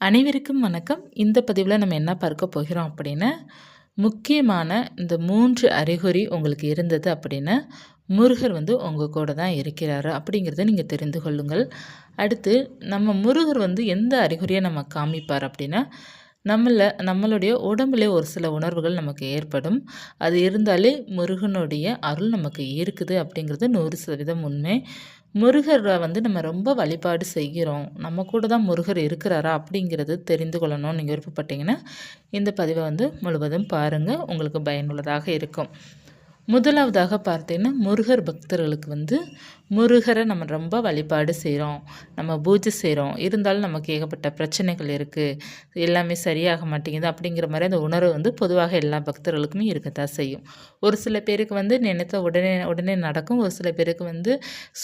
அனைவருக்கும் வணக்கம். இந்த பதிவில் நம்ம என்ன பார்க்க போகிறோம் அப்படின்னா முக்கியமான இந்த மூன்று அறிகுறி உங்களுக்கு இருந்தது அப்படின்னா முருகர் வந்து உங்கள் கூட தான் இருக்கிறாரு அப்படிங்கிறத நீங்கள் தெரிந்து கொள்ளுங்கள். அடுத்து நம்ம முருகர் வந்து எந்த அறிகுறியை நம்ம காமிப்பார் அப்படின்னா நம்மள நம்மளுடைய உடம்புல ஒரு சில உணர்வுகள் நமக்கு ஏற்படும். அது இருந்தாலே முருகனுடைய அருள் நமக்கு இருக்குது அப்படிங்கிறது நூறு சதவீதம் உண்மை. முருகரை வந்து நம்ம ரொம்ப வழிபாடு செய்கிறோம். நம்ம கூட தான் முருகர் இருக்கிறாரா அப்படிங்கிறது தெரிந்து கொள்ளணும்னு நீங்கள் விருப்பப்பட்டீங்கன்னா இந்த பதிவை வந்து முழுவதும் பாருங்கள் உங்களுக்கு பயனுள்ளதாக இருக்கும். முதலாவதாக பார்த்தீங்கன்னா முருகர் பக்தர்களுக்கு வந்து முருகரை நம்ம ரொம்ப வழிபாடு செய்கிறோம் நம்ம பூஜை செய்கிறோம் இருந்தாலும் நமக்கு ஏகப்பட்ட பிரச்சனைகள் இருக்குது எல்லாமே சரியாக மாட்டேங்குது அப்படிங்கிற மாதிரி அந்த உணர்வு வந்து பொதுவாக எல்லா பக்தர்களுக்குமே இருக்கத்தான் செய்யும். ஒரு சில பேருக்கு வந்து நினைத்த உடனே உடனே நடக்கும். ஒரு சில பேருக்கு வந்து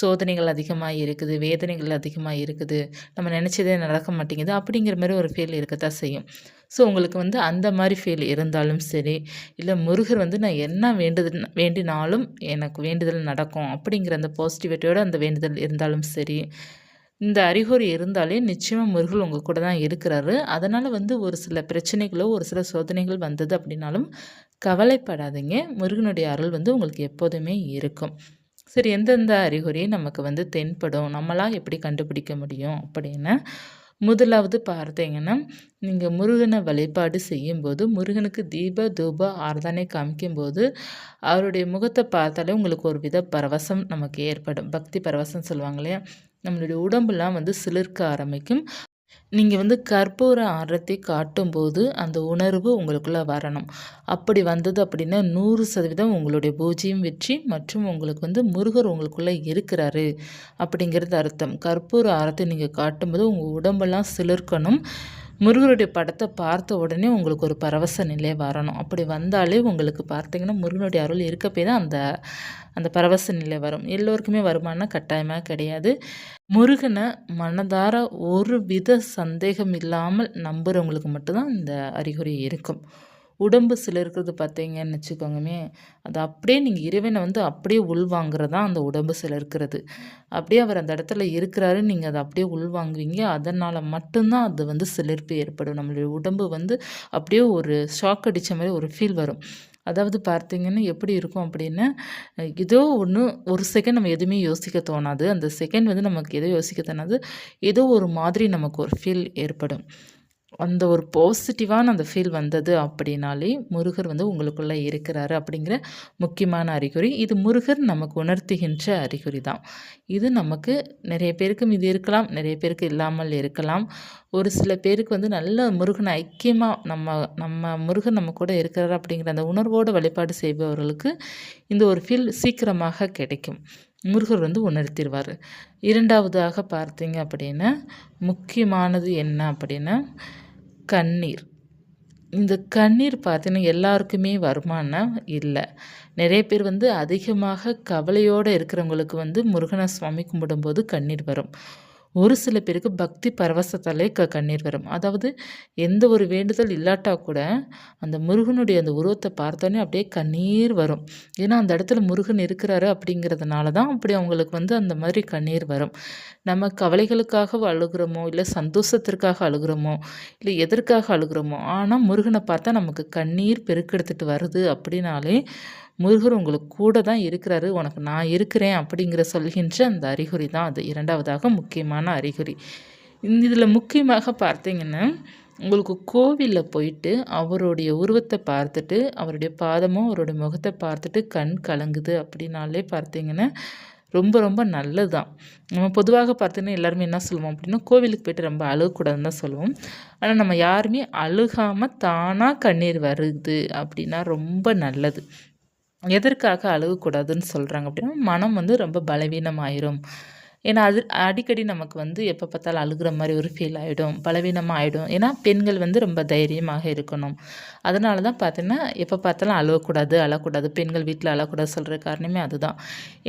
சோதனைகள் அதிகமாக இருக்குது வேதனைகள் அதிகமாக இருக்குது. நம்ம நினச்சதே நடக்க மாட்டேங்குது அப்படிங்கிற மாதிரி ஒரு ஃபீல் இருக்கத்தான் செய்யும். ஸோ உங்களுக்கு வந்து அந்த மாதிரி ஃபீல் இருந்தாலும் சரி இல்லை முருகர் வந்து நான் என்ன வேண்டுது வேண்டினாலும் எனக்கு வேண்டுதல் நடக்கும் அப்படிங்கிற அந்த பாசிட்டிவ் பாசிட்டிவிட்டியோட அந்த வேண்டுதல் இருந்தாலும் சரி இந்த அறிகுறி இருந்தாலே நிச்சயமாக முருகல் உங்கள் கூட தான் இருக்கிறாரு. அதனால் வந்து ஒரு சில பிரச்சனைகளோ ஒரு சில சோதனைகள் வந்தது அப்படின்னாலும் கவலைப்படாதீங்க. முருகனுடைய அருள் வந்து உங்களுக்கு எப்போதுமே இருக்கும். சரி எந்தெந்த அறிகுறி நமக்கு வந்து தென்படும் நம்மளாக எப்படி கண்டுபிடிக்க முடியும் அப்படின்னு முதலாவது பார்த்தீங்கன்னா நீங்கள் முருகனை வழிபாடு செய்யும்போது முருகனுக்கு தீப தூப ஆராதனை காமிக்கும்போது அவருடைய முகத்தை பார்த்தாலே உங்களுக்கு ஒரு வித பரவசம் நமக்கு ஏற்படும். பக்தி பரவசம் சொல்லுவாங்க இல்லையா? நம்மளுடைய உடம்புலாம் வந்து சிலிர்க்க ஆரம்பிக்கும். நீங்கள் வந்து கற்பூர ஆரத்தை காட்டும்போது அந்த உணர்வு உங்களுக்குள்ளே வரணும். அப்படி வந்தது அப்படின்னா நூறு சதவீதம் உங்களுடைய பூஜையும் வெற்றி மற்றும் உங்களுக்கு வந்து முருகர் உங்களுக்குள்ளே இருக்கிறாரு அப்படிங்கிறது அர்த்தம். கற்பூர ஆரத்தை நீங்கள் காட்டும்போது உங்கள் உடம்பெல்லாம் சிலிர்க்கணும். முருகனுடைய படத்தை பார்த்த உடனே உங்களுக்கு ஒரு பரவச நிலை வரணும். அப்படி வந்தாலே உங்களுக்கு பார்த்தீங்கன்னா முருகனுடைய அருள் இருக்கப்பே தான் அந்த அந்த பரவச நிலை வரும். எல்லோருக்குமே வருமானம் கட்டாயமாக கிடையாது. முருகனை மனதார ஒரு வித சந்தேகம் இல்லாமல் நம்புகிறவங்களுக்கு மட்டும்தான் இந்த அறிகுறி இருக்கும். உடம்பு சில இருக்கிறது பார்த்தீங்கன்னு வச்சுக்கோங்கமே. அது அப்படியே நீங்கள் இறைவனை வந்து அப்படியே உள்வாங்கிறது தான் அந்த உடம்பு சில இருக்கிறது. அப்படியே அவர் அந்த இடத்துல இருக்கிறாரு நீங்கள் அதை அப்படியே உள்வாங்குவீங்க அதனால் மட்டும்தான் அது வந்து சிலிர்ப்பு ஏற்படும். நம்மளுடைய உடம்பு வந்து அப்படியே ஒரு ஷாக் அடித்த மாதிரி ஒரு ஃபீல் வரும். அதாவது பார்த்தீங்கன்னா எப்படி இருக்கும் அப்படின்னா ஏதோ ஒன்று ஒரு செகண்ட் நம்ம எதுவுமே யோசிக்க தோணாது. அந்த செகண்ட் வந்து நமக்கு எதோ யோசிக்க தோணாது? ஏதோ ஒரு மாதிரி நமக்கு ஒரு ஃபீல் ஏற்படும். அந்த ஒரு பாசிட்டிவான அந்த ஃபீல் வந்தது அப்படின்னாலே முருகர் வந்து உங்களுக்குள்ளே இருக்கிறாரு அப்படிங்கிற முக்கியமான அறிகுறி. இது முருகர் நமக்கு உணர்த்துகின்ற அறிகுறி தான். இது நமக்கு நிறைய பேருக்கும் இது இருக்கலாம் நிறைய பேருக்கு இல்லாமல் இருக்கலாம். ஒரு சில பேருக்கு வந்து நல்ல முருகன் ஐக்கியமாக நம்ம நம்ம முருகன் நம்ம கூட இருக்கிறார் அப்படிங்கிற அந்த உணர்வோடு வழிபாடு செய்பவர்களுக்கு இந்த ஒரு ஃபீல் சீக்கிரமாக கிடைக்கும். முருகர் வந்து உணர்த்திடுவார் இரண்டாவதாக பார்த்தீங்க அப்படின்னா முக்கியமானது என்ன அப்படின்னா கண்ணீர். இந்த கண்ணீர் பார்த்தீங்கன்னா எல்லாருக்குமே வருமானம் இல்லை. நிறைய பேர் வந்து அதிகமாக கவலையோடு இருக்கிறவங்களுக்கு வந்து முருகன சுவாமி கும்பிடும்போது கண்ணீர் வரும். ஒரு சில பேருக்கு பக்தி பரவசத்தாலே க கண்ணீர் வரும். அதாவது எந்த ஒரு வேண்டுதல் இல்லாட்டா கூட அந்த முருகனுடைய அந்த உருவத்தை பார்த்தோன்னே அப்படியே கண்ணீர் வரும். ஏன்னா அந்த இடத்துல முருகன் இருக்கிறாரு அப்படிங்கிறதுனால தான் அப்படி அவங்களுக்கு வந்து அந்த மாதிரி கண்ணீர் வரும். நம்ம கவலைகளுக்காக அழுகிறோமோ இல்லை சந்தோஷத்திற்காக அழுகிறோமோ இல்லை எதற்காக அழுகிறோமோ ஆனால் முருகனை பார்த்தா நமக்கு கண்ணீர் பெருக்கெடுத்துட்டு வருது அப்படின்னாலே முருகர் உங்களுக்கு கூட தான் இருக்கிறாரு உனக்கு நான் இருக்கிறேன் அப்படிங்கிற சொல்கின்ற அந்த அறிகுறி தான் அது. இரண்டாவதாக முக்கியமான அறிகுறி. இதில் முக்கியமாக பார்த்தீங்கன்னா உங்களுக்கு கோவிலில் போயிட்டு அவருடைய உருவத்தை பார்த்துட்டு அவருடைய பாதமும் அவருடைய முகத்தை பார்த்துட்டு கண் கலங்குது அப்படின்னாலே பார்த்தீங்கன்னா ரொம்ப ரொம்ப நல்லது தான் நம்ம பொதுவாக பார்த்தீங்கன்னா எல்லாருமே என்ன சொல்லுவோம் அப்படின்னா கோவிலுக்கு போய்ட்டு ரொம்ப அழுகக்கூடாதுன்னு தான் சொல்லுவோம். ஆனால் நம்ம யாருமே அழுகாமல் தானாக கண்ணீர் வருது அப்படின்னா ரொம்ப நல்லது. எதற்காக அழுகக்கூடாதுன்னு சொல்கிறாங்க அப்படின்னா மனம் வந்து ரொம்ப பலவீனமாயிரும். ஏன்னா அது அடிக்கடி நமக்கு வந்து எப்போ பார்த்தாலும் அழுகிற மாதிரி ஒரு ஃபீல் ஆகிடும் பலவீனமாக ஆகிடும் ஏன்னா பெண்கள் வந்து ரொம்ப தைரியமாக இருக்கணும். அதனால தான் பார்த்தீங்கன்னா எப்போ பார்த்தாலும் அழுகக்கூடாது அழக்கூடாது பெண்கள் வீட்டில் அழக்கூடாது சொல்கிற காரணமே அதுதான்.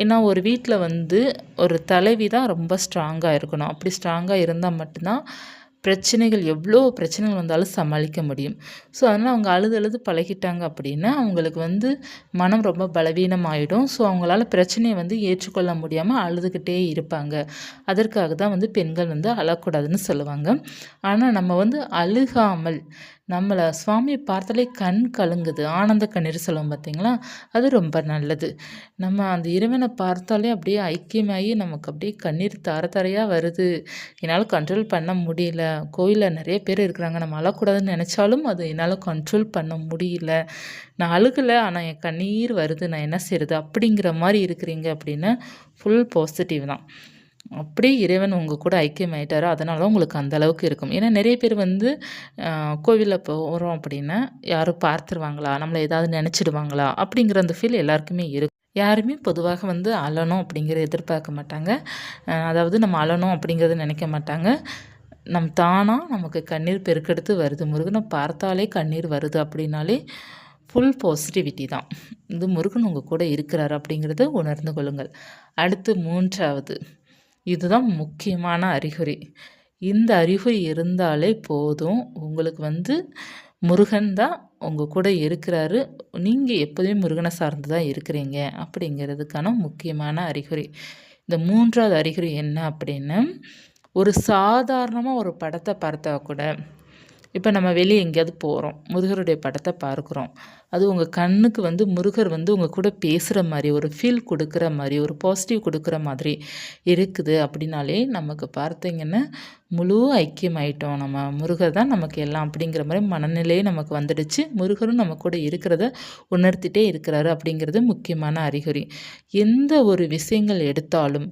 ஏன்னா ஒரு வீட்டில் வந்து ஒரு தலைவி தான் ரொம்ப ஸ்ட்ராங்காக இருக்கணும். அப்படி ஸ்ட்ராங்காக இருந்தால் மட்டும்தான் பிரச்சனைகள் எவ்வளோ பிரச்சனைகள் வந்தாலும் சமாளிக்க முடியும். ஸோ அதனால் அவங்க அழுது அழுது பழகிட்டாங்க அப்படின்னா அவங்களுக்கு வந்து மனம் ரொம்ப பலவீனமாயிடும். ஸோ அவங்களால பிரச்சனையை வந்து ஏற்றுக்கொள்ள முடியாமல் அழுதுகிட்டே இருப்பாங்க. அதற்காக தான் வந்து பெண்கள் வந்து அழக்கூடாதுன்னு சொல்லுவாங்க. ஆனால் நம்ம வந்து அழுகாமல் நம்மளை சுவாமியை பார்த்தாலே கண் கலங்குது. ஆனந்த கண்ணீர் சொல்லுவோம் பார்த்தீங்களா அது ரொம்ப நல்லது. நம்ம அந்த இறைவனை பார்த்தாலே அப்படியே ஐக்கியமாகி நமக்கு அப்படியே கண்ணீர் தர தரையாக வருது. என்னால் கண்ட்ரோல் பண்ண முடியல. கோயிலில் நிறைய பேர் இருக்கிறாங்க. நம்ம அழக்கூடாதுன்னு நினச்சாலும் அது என்னால் கண்ட்ரோல் பண்ண முடியல. நான் அழுகலை ஆனால் என் கண்ணீர் வருது. நான் என்ன செய்கிறது அப்படிங்கிற மாதிரி இருக்கிறீங்க அப்படின்னு ஃபுல் பாசிட்டிவ் தான். அப்படியே இறைவன் உங்கள் கூட ஐக்கியமாயிட்டாரோ? அதனால தான் உங்களுக்கு அந்த அளவுக்கு இருக்கும். ஏன்னா நிறைய பேர் வந்து கோவிலில் போகிறோம் அப்படின்னா யாரும் பார்த்துருவாங்களா? நம்மளை ஏதாவது நினச்சிடுவாங்களா? அப்படிங்கிற அந்த ஃபீல் எல்லாருக்குமே இருக்கும் யாருமே பொதுவாக வந்து அழணும் அப்படிங்கிறத எதிர்பார்க்க மாட்டாங்க. அதாவது நம்ம அழணும் அப்படிங்கிறத நினைக்க மாட்டாங்க. நம் தானாக நமக்கு கண்ணீர் பெருக்கெடுத்து வருது. முருகனை பார்த்தாலே கண்ணீர் வருது அப்படின்னாலே ஃபுல் பாசிட்டிவிட்டி தான். இது முருகன் உங்கள் கூட இருக்கிறார் அப்படிங்கிறத உணர்ந்து கொள்ளுங்கள். அடுத்து மூன்றாவது. இதுதான் முக்கியமான அறிகுறி. இந்த அறிகுறி இருந்தாலே போதும். உங்களுக்கு வந்து முருகன் தான் உங்கள் கூட இருக்கிறாரு. நீங்கள் எப்போதுமே முருகனை சார்ந்து தான் இருக்கிறீங்க அப்படிங்கிறதுக்கான முக்கியமான அறிகுறி. இந்த மூன்றாவது அறிகுறி என்ன அப்படின்னு ஒரு சாதாரணமாக ஒரு படத்தை பார்த்தா கூட இப்போ நம்ம வெளியே எங்கேயாவது போகிறோம் முருகருடைய படத்தை பார்க்குறோம் அது உங்கள் கண்ணுக்கு வந்து முருகர் வந்து உங்கள் கூட பேசுகிற மாதிரி ஒரு ஃபீல் கொடுக்குற மாதிரி ஒரு பாசிட்டிவ் கொடுக்குற மாதிரி இருக்குது. அப்படின்னாலே நமக்கு பார்த்தீங்கன்னா முழு ஐக்கியமாயிட்டோம் நம்ம. முருகர் தான் நமக்கு எல்லாம் அப்படிங்கிற மாதிரி மனநிலையே நமக்கு வந்துடுச்சு. முருகரும் நம்ம கூட இருக்கிறத உணர்த்திட்டே இருக்கிறாரு அப்படிங்கிறது முக்கியமான அறிகுறி. எந்த ஒரு விஷயங்கள் எடுத்தாலும்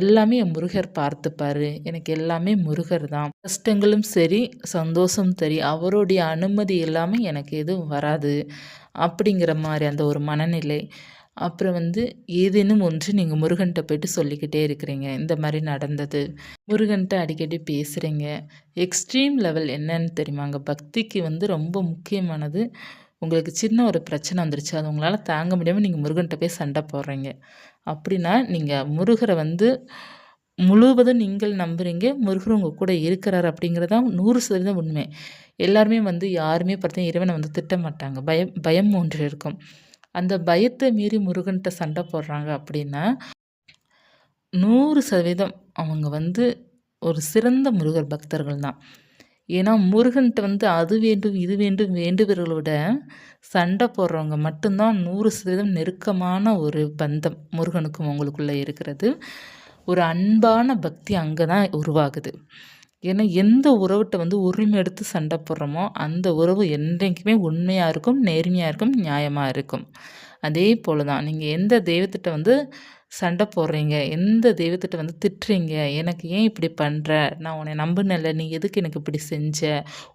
எல்லாமே முருகர் பார்த்துப்பார். எனக்கு எல்லாமே முருகர் தான். கஷ்டங்களும் சரி சந்தோஷம் சரி அவருடைய அனுமதி இல்லாமல் எனக்கு எதுவும் வராது அப்படிங்கிற மாதிரி அந்த ஒரு மனநிலை. அப்புறம் வந்து ஏதேனும் ஒன்று நீங்கள் முருகன்கிட்ட போயிட்டு சொல்லிக்கிட்டே இருக்கிறீங்க இந்த மாதிரி நடந்தது. முருகன்கிட்ட அடிக்கடி பேசுகிறீங்க எக்ஸ்ட்ரீம் லெவல் என்னன்னு தெரியுமாங்க பக்திக்கு வந்து ரொம்ப முக்கியமானது. உங்களுக்கு சின்ன ஒரு பிரச்சனை வந்துருச்சு அது உங்களால் தாங்க முடியாமல் நீங்கள் முருகன்கிட்ட போய் சண்டை போடுறீங்க. அப்படின்னா நீங்கள் முருகரை வந்து முழுவதும் நீங்கள் நம்புகிறீங்க முருகர் உங்கள் கூட இருக்கிறார் அப்படிங்கிறதான் நூறு சதவீதம் உண்மை. எல்லாருமே வந்து யாருமே பார்த்தீங்கன்னா இறைவனை வந்து திட்ட மாட்டாங்க. பயம் பயம் ஒன்று இருக்கும். அந்த பயத்தை மீறி முருகன்கிட்ட சண்டை போடுறாங்க அப்படின்னா நூறு சதவீதம் அவங்க வந்து ஒரு சிறந்த முருகர் பக்தர்கள் தான். ஏன்னா முருகன்கிட்ட வந்து அது வேண்டும் இது வேண்டும் வேண்டுபவர்களை விட சண்டை போடுறவங்க மட்டும்தான் நூறு சதவீதம் நெருக்கமான ஒரு பந்தம் முருகனுக்கும் உங்களுக்குள்ளே இருக்கிறது. ஒரு அன்பான பக்தி அங்கே தான் உருவாகுது. ஏன்னா எந்த உறவுகிட்ட வந்து உரிமை எடுத்து சண்டை போடுறோமோ அந்த உறவு என்றைக்குமே உண்மையாக இருக்கும் நேர்மையாக இருக்கும் நியாயமாக இருக்கும். அதே போல் தான் நீங்கள் எந்த தெய்வத்திட்ட வந்து சண்டை போடுறீங்க எந்த தெய்வத்திட்ட வந்து திட்டுறீங்க எனக்கு ஏன் இப்படி பண்ணுற நான் உன்னை நம்பினல நீ எதுக்கு எனக்கு இப்படி செஞ்ச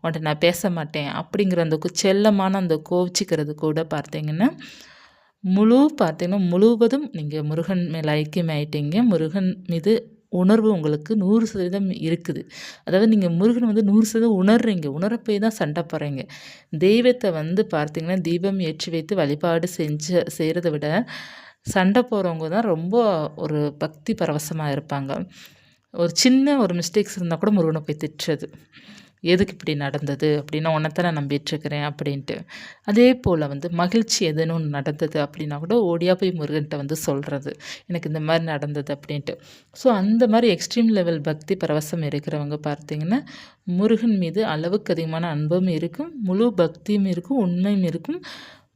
உன்ட்ட நான் பேச மாட்டேன் அப்படிங்கிற அந்த செல்லமான அந்த கோவிச்சிக்கிறது கூட பார்த்தீங்கன்னா முழு பார்த்தீங்கன்னா முழுவதும் நீங்கள் முருகன் மேலே ஐக்கியமாயிட்டீங்க முருகன் மீது உணர்வு உங்களுக்கு நூறு சதவீதம் இருக்குது. அதாவது நீங்கள் முருகன் வந்து நூறு சதவீதம் உணர்றீங்க. உணரப்போய் தான் சண்டை போகிறீங்க தெய்வத்தை வந்து பார்த்தீங்கன்னா தீபம் ஏற்றி வைத்து வழிபாடு செஞ்சு செய்கிறத விட சண்டை போகிறவங்க தான் ரொம்ப ஒரு பக்தி பரவசமாக இருப்பாங்க. ஒரு சின்ன ஒரு மிஸ்டேக்ஸ் இருந்தால் கூட முருகனை போய் திட்டுறது. எதுக்கு இப்படி நடந்தது? அப்படின்னா உன்னைத்தான் நான் நம்பிட்டுருக்கிறேன் அப்படின்ட்டு. அதே போல் வந்து மகிழ்ச்சி எதுன்னு ஒன்று நடந்தது அப்படின்னா கூட ஓடியா போய் முருகன்கிட்ட வந்து சொல்கிறது எனக்கு இந்த மாதிரி நடந்தது அப்படின்ட்டு. ஸோ அந்த மாதிரி எக்ஸ்ட்ரீம் லெவல் பக்தி பரவசம் இருக்கிறவங்க பார்த்தீங்கன்னா முருகன் மீது அளவுக்கு அதிகமான அன்பும் இருக்கும் முழு பக்தியும் இருக்கும் உண்மையும் இருக்கும்.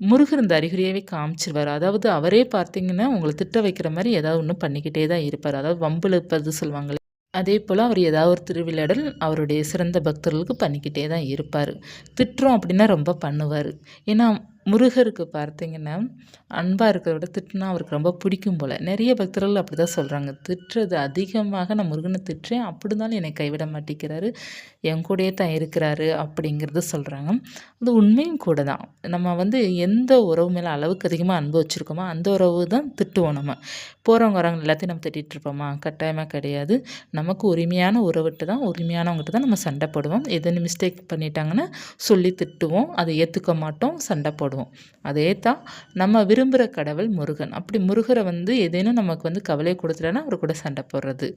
முருகர் இந்த அறிகுறியாகவே காமிச்சிருவார். அதாவது அவரே பார்த்தீங்கன்னா உங்களை திட்ட வைக்கிற மாதிரி ஏதாவது ஒன்று பண்ணிக்கிட்டே தான் இருப்பார். அதாவது வம்பு இழுப்பது சொல்லுவாங்களே அதே போல் அவர் ஏதாவது ஒரு திருவிழாடல் அவருடைய சிறந்த பக்தர்களுக்கு பண்ணிக்கிட்டே தான் இருப்பார். திட்டுறோம் அப்படின்னா ரொம்ப பண்ணுவார். ஏன்னா முருகருக்கு பார்த்தீங்கன்னா அன்பாக இருக்கிறத விட திட்டுனா அவருக்கு ரொம்ப பிடிக்கும் போல். நிறைய பக்தர்கள் அப்படி தான் சொல்கிறாங்க திட்டுறது அதிகமாக நான் முருகனை திட்டுறேன். அப்படி இருந்தாலும் என்னை கைவிட மாட்டேங்கிறாரு. என் கூடயே தான் இருக்கிறாரு அப்படிங்கிறது சொல்கிறாங்க அது உண்மையும் கூட தான் நம்ம வந்து எந்த உறவு மேலே அளவுக்கு அதிகமாக அன்பு வச்சுருக்கோமோ அந்த உறவு தான் திட்டுவோம் நம்ம. போகிறவங்க வரவங்க எல்லாத்தையும் நம்ம திட்டிகிட்டு இருப்போமா? கட்டாயமாக கிடையாது. நமக்கு உரிமையான உறவுட்டு தான் உரிமையானவங்ககிட்ட தான் நம்ம சண்டை போடுவோம். எதுன்னு மிஸ்டேக் பண்ணிட்டாங்கன்னா சொல்லி திட்டுவோம். அதை ஏற்றுக்க மாட்டோம். சண்டை போடுவோம். அதே தான் நம்ம விரும்புகிற கடவுள் முருகன். அப்படி முருகரை வந்து எதேனும் நமக்கு வந்து கவலை கொடுத்துட்டோன்னா அவர் கூட சண்டை போடுறது.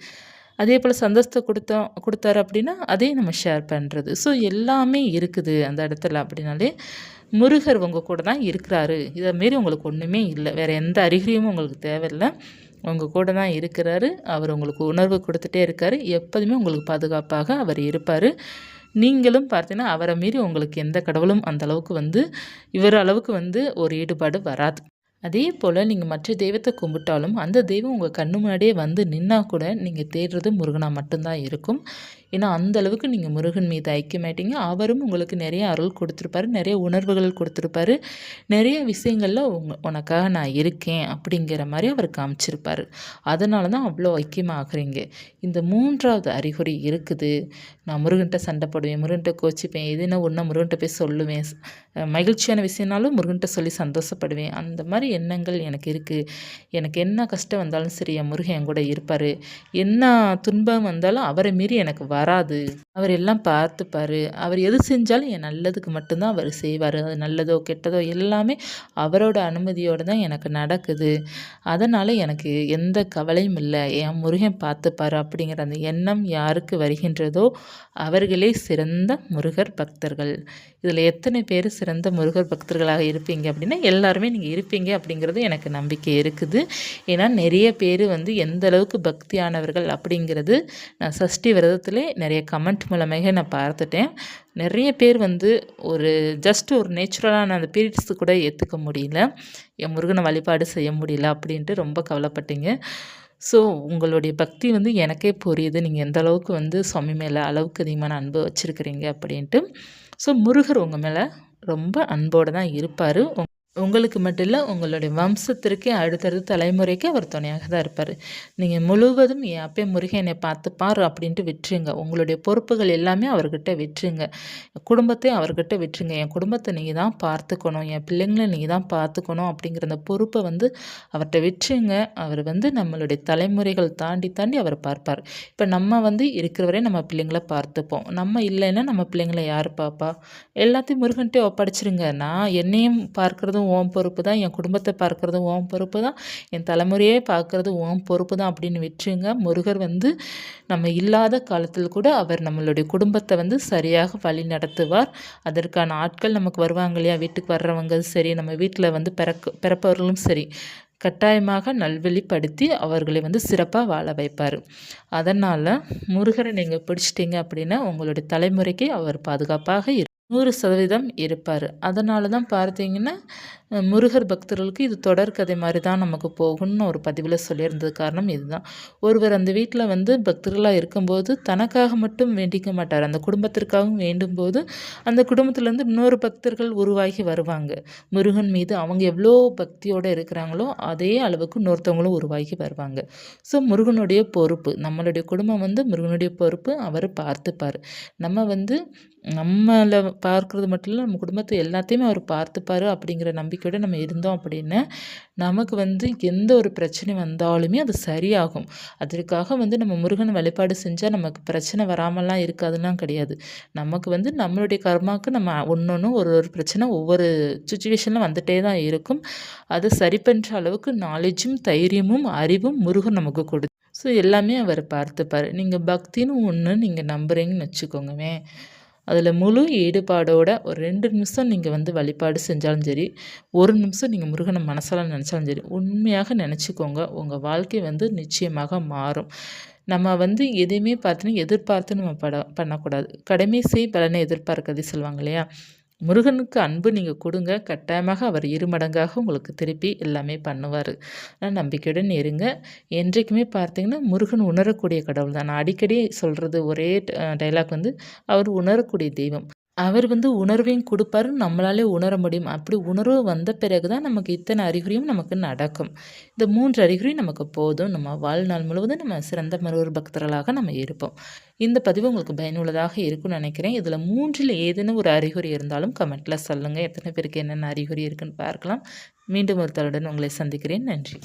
அதே போல் சந்தோஷத்தை கொடுத்தோம் கொடுத்தாரு அப்படின்னா அதையும் நம்ம ஷேர் பண்ணுறது ஸோ எல்லாமே இருக்குது அந்த இடத்துல அப்படின்னாலே முருகர் உங்கள் கூட தான் இருக்கிறாரு. இதை மாரி உங்களுக்கு ஒன்றுமே இல்லை. வேறு எந்த அறிகுறியும் உங்களுக்கு தேவையில்லை. உங்கள் கூட தான் இருக்கிறாரு. அவர் உங்களுக்கு உணர்வு கொடுத்துட்டே இருக்கார். எப்போதுமே உங்களுக்கு பாதுகாப்பாக அவர் இருப்பார். நீங்களும் பார்த்தீங்கன்னா அவரை மீறி உங்களுக்கு எந்த கடவுளும் அந்த அளவுக்கு வந்து இவர் அளவுக்கு வந்து ஒரு ஈடுபாடு வராது. அதே போல் நீங்கள் மற்ற தெய்வத்தை கும்பிட்டாலும் அந்த தெய்வம் உங்கள் கண்ணு முன்னாடியே வந்து நின்னா கூட நீங்கள் தேடுறது முருகனாக மட்டும்தான் இருக்கும். ஏன்னா அந்த அளவுக்கு நீங்கள் முருகன் மீது ஐக்கியமாயிட்டீங்க அவரும் உங்களுக்கு நிறைய அருள் கொடுத்துருப்பாரு நிறைய உணர்வுகள் கொடுத்துருப்பாரு. நிறைய விஷயங்களில் உங்க உனக்காக நான் இருக்கேன் அப்படிங்கிற மாதிரி அவர் காமிச்சிருப்பார். அதனால தான் அவ்வளோ ஐக்கியமாகறீங்க. இந்த மூன்றாவது அறிகுறி இருக்குது. நான் முருகன்கிட்ட சண்டை போடுவேன் முருகன்கிட்ட கோச்சிப்பேன் எதுனா ஒன்றா முருகன்கிட்ட போய் சொல்லுவேன். மகிழ்ச்சியான விஷயம்னாலும் முருகன்கிட்ட சொல்லி சந்தோஷப்படுவேன். அந்த மாதிரி எண்ணங்கள் எனக்கு இருக்குது எனக்கு என்ன கஷ்டம் வந்தாலும் சரி என் முருகன் என் கூட இருப்பார். என்ன துன்பம் வந்தாலும் அவரை மீறி எனக்கு வராது. அவர் எல்லாம் பார்த்துப்பார். அவர் எது செஞ்சாலும் என் நல்லதுக்கு மட்டும்தான் அவர் செய்வார். அது நல்லதோ கெட்டதோ எல்லாமே அவரோட அனுமதியோடு தான் எனக்கு நடக்குது. அதனால் எனக்கு எந்த கவலையும் இல்லை. என் முருகன் பார்த்துப்பார் அப்படிங்கிற அந்த எண்ணம் யாருக்கு வருகின்றதோ அவர்களே சிறந்த முருகர் பக்தர்கள். இதில் எத்தனை பேர் சிறந்த முருகர் பக்தர்களாக இருப்பீங்க அப்படின்னா எல்லாருமே நீங்கள் இருப்பீங்க அப்படிங்கிறது எனக்கு நம்பிக்கை இருக்குது. ஏன்னா நிறைய பேர் வந்து எந்த அளவுக்கு பக்தியானவர்கள் அப்படிங்கிறது நான் சஷ்டி விரதத்திலே நிறைய கமெண்ட் மூலமாக நான் பார்த்துட்டேன். நிறைய பேர் வந்து ஒரு ஜஸ்ட் ஒரு நேச்சுரலான அந்த பீரியட்ஸு கூட ஏற்றுக்க முடியல. என் முருகனை வழிபாடு செய்ய முடியல அப்படின்ட்டு ரொம்ப கவலைப்பட்டீங்க. ஸோ உங்களுடைய பக்தி வந்து எனக்கே புரியுது. நீங்கள் எந்த அளவுக்கு வந்து சுவாமி மேலே அளவுக்கு அதிகமான அன்பு வச்சுருக்கிறீங்க அப்படின்ட்டு. ஸோ முருகர் உங்கள் மேலே ரொம்ப அன்போடு தான் இருப்பார். உங்களுக்கு மட்டும் இல்லை உங்களுடைய வம்சத்திற்கே அடுத்தடுத்த தலைமுறைக்கு அவர் துணையாக தான் இருப்பார். நீங்கள் முழுவதும் என் அப்பே முருகன் பார்த்துப்பார் அப்படின்ட்டு விட்டுருங்க. உங்களுடைய பொறுப்புகள் எல்லாமே அவர்கிட்ட விட்டுருங்க. குடும்பத்தையும் அவர்கிட்ட விட்டுருங்க. என் குடும்பத்தை நீங்கள் தான் பார்த்துக்கணும். என் பிள்ளைங்களை நீங்கள் தான் பார்த்துக்கணும் அப்படிங்கிற அந்த பொறுப்பை வந்து அவர்கிட்ட விட்டுருங்க. அவர் வந்து நம்மளுடைய தலைமுறைகள் தாண்டி தாண்டி அவர் பார்ப்பார். இப்போ நம்ம வந்து இருக்கிறவரே நம்ம பிள்ளைங்களை பார்த்துப்போம். நம்ம இல்லைன்னா நம்ம பிள்ளைங்களை யார் பார்ப்பா? எல்லாத்தையும் முருகன்ட்டே ஒப்படைச்சிருங்க. நான் என்னையும் பார்க்குறதும் ஓம் பொறுப்பு தான். என் குடும்பத்தை பார்க்குறதும் ஓம் பொறுப்பு தான். என் தலைமுறையே பார்க்குறது ஓம் பொறுப்பு தான் அப்படின்னு விட்டுருங்க. முருகர் வந்து நம்ம இல்லாத காலத்தில் கூட அவர் நம்மளுடைய குடும்பத்தை வந்து சரியாக வழி நடத்துவார். அதற்கான ஆட்கள் நமக்கு வருவாங்க இல்லையா? வீட்டுக்கு வர்றவங்க சரி நம்ம வீட்டில் வந்து பிறக்க பிறப்பவர்களும் சரி. கட்டாயமாக நல்வழிப்படுத்தி அவர்களை வந்து சிறப்பாக வாழ வைப்பார். அதனால் முருகரை நீங்கள் பிடிச்சிட்டிங்க அப்படின்னா உங்களுடைய தலைமுறைக்கு அவர் பாதுகாப்பாக இரு நூறு சதவீதம் இருப்பார். அதனால தான் பார்த்தீங்கன்னா முருகர் பக்தர்களுக்கு இது தொடர்கதை மாதிரி தான் நமக்கு போகும்னு ஒரு பதிவில் சொல்லியிருந்தது காரணம் இதுதான். ஒருவர் அந்த வீட்டில் வந்து பக்தர்களாக இருக்கும்போது தனக்காக மட்டும் வேண்டிக்க மாட்டார். அந்த குடும்பத்திற்காகவும் வேண்டும் போது அந்த குடும்பத்திலேருந்து இன்னொரு பக்தர்கள் உருவாகி வருவாங்க. முருகன் மீது அவங்க எவ்வளோ பக்தியோடு இருக்கிறாங்களோ அதே அளவுக்கு இன்னொருத்தவங்களும் உருவாகி வருவாங்க. ஸோ முருகனுடைய பொறுப்பு நம்மளுடைய குடும்பம் வந்து முருகனுடைய பொறுப்பு அவர் பார்த்துப்பார். நம்ம வந்து நம்மளை பார்க்குறது மட்டும் இல்லை நம்ம குடும்பத்தை எல்லாத்தையுமே அவர் பார்த்துப்பார் அப்படிங்கிற நம்பிக்கையோடு நம்ம இருந்தோம் அப்படின்னா நமக்கு வந்து எந்த ஒரு பிரச்சனை வந்தாலுமே அது சரியாகும். அதற்காக வந்து நம்ம முருகன் வழிபாடு செஞ்சால் நமக்கு பிரச்சனை வராமலாம் இருக்காதுலாம் கிடையாது. நமக்கு வந்து நம்மளுடைய கர்மாவுக்கு நம்ம ஒன்று ஒன்று ஒரு ஒரு பிரச்சனை ஒவ்வொரு சுச்சுவேஷனில் வந்துகிட்டே தான் இருக்கும். அதை சரி பண்ணுற அளவுக்கு நாலேஜும் தைரியமும் அறிவும் முருகன் நமக்கு கொடு ஸோ எல்லாமே அவர் பார்த்துப்பார். நீங்கள் பக்தின்னு ஒன்று நீங்கள் நம்புகிறீங்கன்னு வச்சுக்கோங்கவே அதில் முழு ஈடுபாடோட ஒரு ரெண்டு நிமிஷம் நீங்கள் வந்து வழிபாடு செஞ்சாலும் சரி ஒரு நிமிஷம் நீங்கள் முருகனை மனசால் நினச்சாலும் சரி உண்மையாக நினச்சிக்கோங்க. உங்கள் வாழ்க்கை வந்து நிச்சயமாக மாறும். நம்ம வந்து எதையுமே பார்த்துன்னு எதிர்பார்த்து நம்ம பட பண்ணக்கூடாது. கடமை செய் பலனை எதிர்பார்க்கறது சொல்லுவாங்க இல்லையா? முருகனுக்கு அன்பு நீங்கள் கொடுங்க. கட்டாயமாக அவர் இருமடங்காக உங்களுக்கு திருப்பி எல்லாமே பண்ணுவார். நம்பிக்கையுடன் இருங்க. என்றைக்குமே பார்த்தீங்கன்னா முருகன் உணரக்கூடிய கடவுள் தான் நான் அடிக்கடி சொல்கிறது ஒரே டைலாக் வந்து அவர் உணரக்கூடிய தெய்வம். அவர் வந்து உணர்வையும் கொடுப்பாரு நம்மளாலே உணர முடியும். அப்படி உணர்வு வந்த பிறகு தான் நமக்கு இத்தனை அறிகுறியும் நமக்கு நடக்கும். இந்த மூன்று அறிகுறியும் நமக்கு போதும். நம்ம வாழ்நாள் முழுவதும் நம்ம சிறந்த மருவர் பக்தர்களாக நம்ம இருப்போம். இந்த பதிவு உங்களுக்கு பயனுள்ளதாக இருக்கும்னு நினைக்கிறேன். இதில் மூன்றில் ஏதேனும் ஒரு அறிகுறி இருந்தாலும் கமெண்ட்டில் சொல்லுங்கள் எத்தனை பேருக்கு என்னென்ன அறிகுறி இருக்குன்னு பார்க்கலாம். மீண்டும் ஒரு உங்களை சந்திக்கிறேன். நன்றி.